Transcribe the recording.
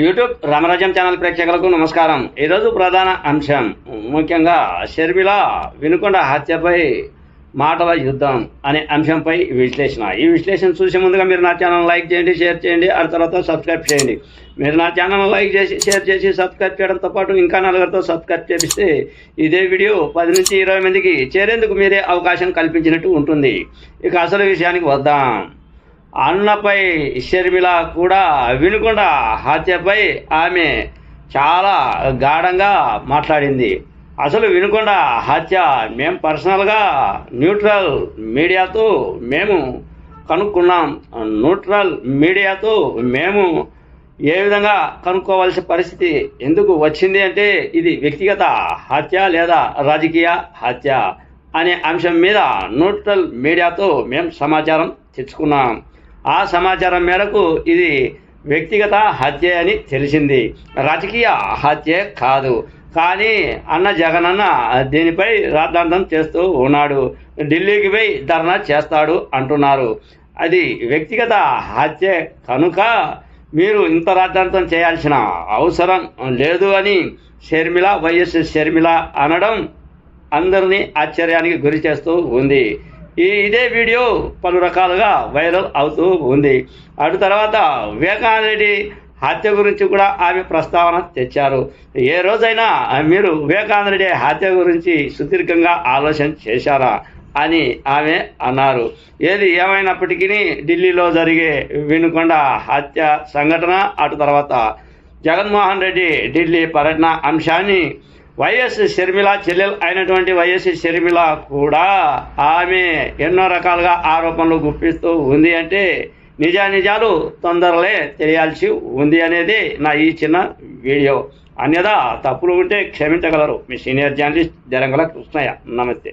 YouTube రామరాజ్యం channel ప్రేక్షకులకు నమస్కారం. ఈరోజు ప్రధాన అంశం ముఖ్యంగా షర్మిల వినుకొండ హత్యపై మాటల యుద్ధం అనే అంశంపై విశ్లేషణ. ఈ విశ్లేషణ చూసే ముందుగా మీరు నా ఛానల్ లైక్ చేయండి షేర్ చేయండి ఆ తర్వాత సబ్స్క్రైబ్ చేయండి. మీరు నా ఛానల్ లైక్ చేసి షేర్ చేసి సబ్స్క్రైబ్ చేయడంతో పాటు ఇంకా నలుగురితో సబ్స్క్రైబ్ చేపిస్తే ఇదే వీడియో పది నుంచి ఇరవై మందికి చేరేందుకు మీరే అవకాశం కల్పించినట్టు ఉంటుంది. ఇక అసలు విషయానికి వద్దాం. అన్నపై షర్మిల కూడా వినుకొండ హత్యపై ఆమె చాలా గాఢంగా మాట్లాడింది. అసలు వినుకొండ హత్య మేము పర్సనల్గా న్యూట్రల్ మీడియాతో మేము కనుక్కున్నాం. న్యూట్రల్ మీడియాతో మేము ఏ విధంగా కనుక్కోవాల్సిన పరిస్థితి ఎందుకు వచ్చింది అంటే ఇది వ్యక్తిగత హత్య లేదా రాజకీయ హత్య అనే అంశం మీద న్యూట్రల్ మీడియాతో మేము సమాచారం తెచ్చుకున్నాం. ఆ సమాచారం మేరకు ఇది వ్యక్తిగత హత్య అని తెలిసింది. రాజకీయ హత్య కాదు. కానీ అన్న జగనన్న దీనిపై రాద్ధాంతం చేస్తూ ఉన్నాడు. ఢిల్లీకి పోయి ధర్నా చేస్తాడు అంటున్నారు. అది వ్యక్తిగత హత్య కనుక మీరు ఇంత రాద్ధాంతం చేయాల్సిన అవసరం లేదు అని షర్మిల వైఎస్ షర్మిల అనడం అందరినీ ఆశ్చర్యానికి గురి చేస్తూ ఉంది. ఈ ఇదే వీడియో పలు రకాలుగా వైరల్ అవుతూ ఉంది. అటు తర్వాత వివేకానంద రెడ్డి హత్య గురించి కూడా ఆమె ప్రస్తావన తెచ్చారు. ఏ రోజైనా మీరు వివేకానంద రెడ్డి హత్య గురించి సుదీర్ఘంగా ఆలోచన చేశారా అని ఆమె అన్నారు. ఏది ఏమైనప్పటికీ ఢిల్లీలో జరిగే వినుకొండ హత్య సంఘటన అటు తర్వాత జగన్మోహన్ రెడ్డి ఢిల్లీ పర్యటన అంశాన్ని వైఎస్ షర్మిల చెల్లెలు అయినటువంటి వైఎస్ షర్మిల కూడా ఆమె ఎన్నో రకాలుగా ఆరోపణలు గుప్పిస్తూ ఉంది అంటే నిజానిజాలు తొందరలే తెలియాల్సి ఉంది అనేది నా ఈ చిన్న వీడియో. అన్యదా తప్పులు ఉంటే క్షమించగలరు. మీ సీనియర్ జర్నలిస్ట్ జరంగల కృష్ణయ్య. నమస్తే.